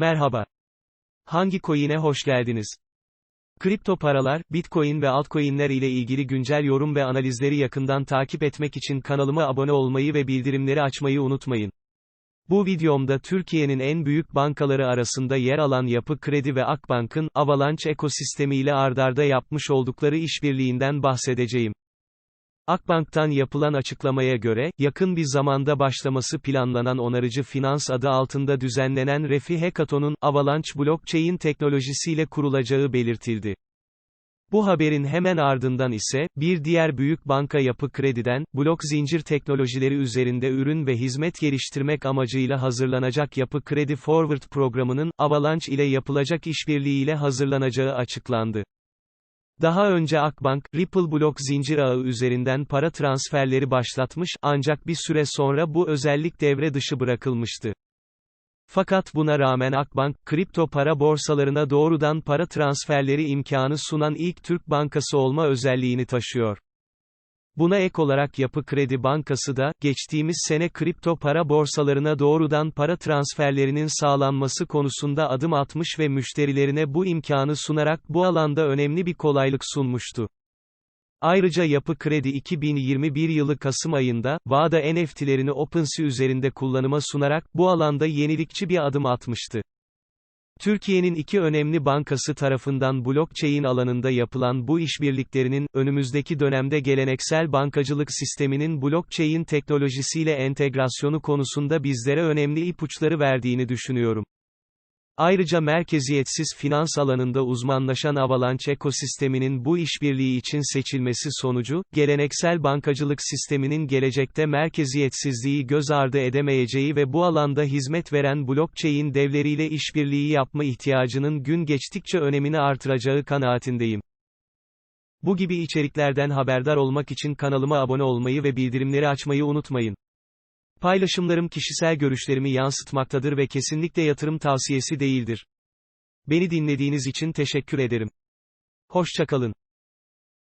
Merhaba. Hangi coin'e hoş geldiniz? Kripto paralar, Bitcoin ve altcoin'ler ile ilgili güncel yorum ve analizleri yakından takip etmek için kanalıma abone olmayı ve bildirimleri açmayı unutmayın. Bu videomda Türkiye'nin en büyük bankaları arasında yer alan Yapı Kredi ve Akbank'ın, Avalanche ekosistemi ile ardarda yapmış oldukları işbirliğinden bahsedeceğim. Akbank'tan yapılan açıklamaya göre, yakın bir zamanda başlaması planlanan onarıcı finans adı altında düzenlenen Refi Hackathon'un, Avalanche blockchain teknolojisiyle kurulacağı belirtildi. Bu haberin hemen ardından ise, bir diğer büyük banka Yapı Kredi'den, blok zincir teknolojileri üzerinde ürün ve hizmet geliştirmek amacıyla hazırlanacak Yapı Kredi Forward programının, Avalanche ile yapılacak işbirliğiyle hazırlanacağı açıklandı. Daha önce Akbank, Ripple blok zincir ağı üzerinden para transferleri başlatmış, ancak bir süre sonra bu özellik devre dışı bırakılmıştı. Fakat buna rağmen Akbank, kripto para borsalarına doğrudan para transferleri imkanı sunan ilk Türk bankası olma özelliğini taşıyor. Buna ek olarak Yapı Kredi Bankası da, geçtiğimiz sene kripto para borsalarına doğrudan para transferlerinin sağlanması konusunda adım atmış ve müşterilerine bu imkanı sunarak bu alanda önemli bir kolaylık sunmuştu. Ayrıca Yapı Kredi 2021 yılı Kasım ayında, VADA NFT'lerini OpenSea üzerinde kullanıma sunarak, bu alanda yenilikçi bir adım atmıştı. Türkiye'nin iki önemli bankası tarafından blockchain alanında yapılan bu işbirliklerinin, önümüzdeki dönemde geleneksel bankacılık sisteminin blockchain teknolojisiyle entegrasyonu konusunda bizlere önemli ipuçları verdiğini düşünüyorum. Ayrıca merkeziyetsiz finans alanında uzmanlaşan Avalanche ekosisteminin bu işbirliği için seçilmesi sonucu, geleneksel bankacılık sisteminin gelecekte merkeziyetsizliği göz ardı edemeyeceği ve bu alanda hizmet veren blockchain devleriyle işbirliği yapma ihtiyacının gün geçtikçe önemini artıracağı kanaatindeyim. Bu gibi içeriklerden haberdar olmak için kanalıma abone olmayı ve bildirimleri açmayı unutmayın. Paylaşımlarım kişisel görüşlerimi yansıtmaktadır ve kesinlikle yatırım tavsiyesi değildir. Beni dinlediğiniz için teşekkür ederim. Hoşçakalın.